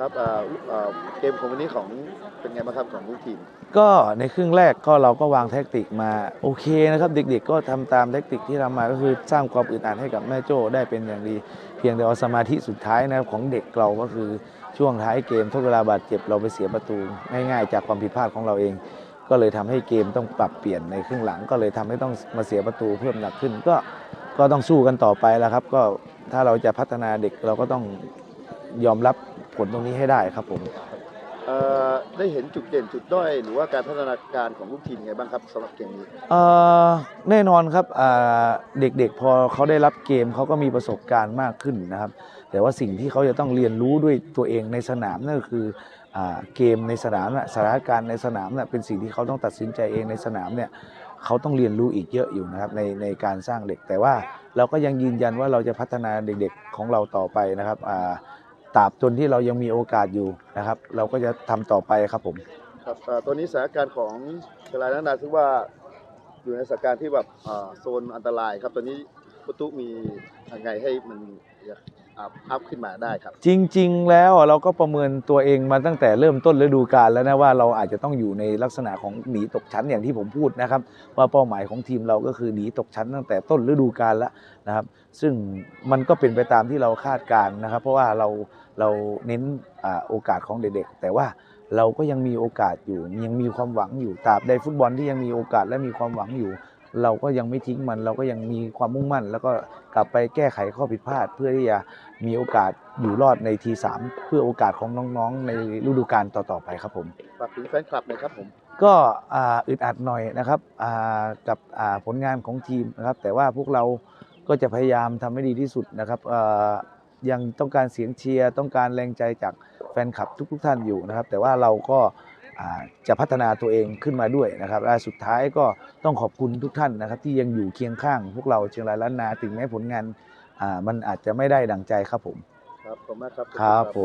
ครับเกมของวันนี้ของเป็นไงบ้างครับของลูกทีม ก็ในครึ่งแรกก็เราก็วางแท็กติกมาโอเคนะครับ เด็กๆ ก็ทำตามแท็กติกที่ทำมาก็คือสร้างความอึดอัดให้กับแม่โจ้ได้เป็นอย่างดี เพียงแต่ว่าสมาธิสุดท้ายนะครับของเด็กเราก็คือช่วงท้ายเกมทดเวลาบาดเจ็บเราไปเสียประตูง่ายๆ จากความผิดพลาดของเราเอง ก็เลยทำให้เกมต้องปรับเปลี่ยนในครึ่งหลังก็เลยทำให้ต้องมาเสียประตูเพิ่มหนักขึ้นก็ก็ต้องสู้กันต่อไปแล้วครับ ก็ถ้าเราจะพัฒนาเด็กเราก็ต้องยอมรับ ผลตรงนี้ให้ได้ครับผมเอ่อได้เห็นจุดเด่นจุดด้อยหรือว่าการพัฒนาการของลูกทีมยังไงบ้างครับสำหรับเกมนี้เอ่อแน่นอนครับอ่าเด็กๆพอเขาได้รับเกมเขาก็มีประสบการณ์มากขึ้นนะครับ แต่ว่าสิ่งที่เขาจะต้องเรียนรู้ด้วยตัวเองในสนามนั่นก็คืออ่าเกมในสนามน่ะสถานการณ์ในสนามน่ะเป็นสิ่งที่เขาต้องตัดสินใจเองในสนามเนี่ยเขาต้องเรียนรู้อีกเยอะอยู่นะครับในในการสร้างเด็กแต่ว่าเราก็ยังยืนยันว่าเราจะพัฒนาเด็กๆของเราต่อไปนะครับอ่า ตราบจนที่เรายังมีโอกาสอยู่นะครับ เราก็จะทำต่อไปครับผมครับตอนนี้สถานการณ์ของเชลายนานาถือว่าอยู่ในสถานการณ์ที่แบบโซนอันตรายครับตอนนี้ประตูมียังไงให้มัน อัพอัพขึ้นมาได้ครับ จริง ๆ แล้วเราก็ประเมินตัวเองมาตั้งแต่เริ่มต้นฤดูกาลแล้วนะว่าเราอาจจะต้องอยู่ในลักษณะของหนีตกชั้นอย่างที่ผมพูดนะครับ ว่าเป้าหมายของทีมเราก็คือหนีตกชั้นตั้งแต่ต้นฤดูกาลแล้วนะครับ ซึ่งมันก็เป็นไปตามที่เราคาดการณ์นะครับ เพราะว่าเราเราเน้นอโอกาสของเด็กๆ แต่ว่าเราก็ยังมีโอกาสอยู่ยังมีความหวังอยู่ตราบใดฟุตบอลที่ยังมีโอกาสและมีความหวังอยู่ เราก็ยังไม่ทิ้งมัน เราก็ยังมีความมุ่งมั่น แล้วก็กลับไปแก้ไขข้อผิดพลาด เพื่อที่จะมีโอกาสอยู่รอดในทีสามเพื่อโอกาสของน้องๆ ในฤดูกาลต่อๆไปครับผมฝากถึงแฟนคลับหน่อยครับผมก็อ่าอึดอัดหน่อยนะครับอ่ากับอ่าผลงานของทีมนะครับ แต่ว่าพวกเราก็จะพยายามทำให้ดีที่สุดนะครับเอ่อยังต้องการเสียงเชียร์ต้องการแรงใจจากแฟนคลับทุก ๆ ท่านอยู่นะครับ แต่ว่าเราก็อ่า จะพัฒนาตัวเองขึ้นมาด้วยนะครับและสุดท้ายก็ต้องขอบคุณทุกท่านนะครับที่ยังอยู่เคียงข้าง พวกเราเชียงรายล้านนาถึงแม้ผลงานอ่ามันอาจจะไม่ได้ดังใจครับผม ครับขอบคุณมากครับ ครับผม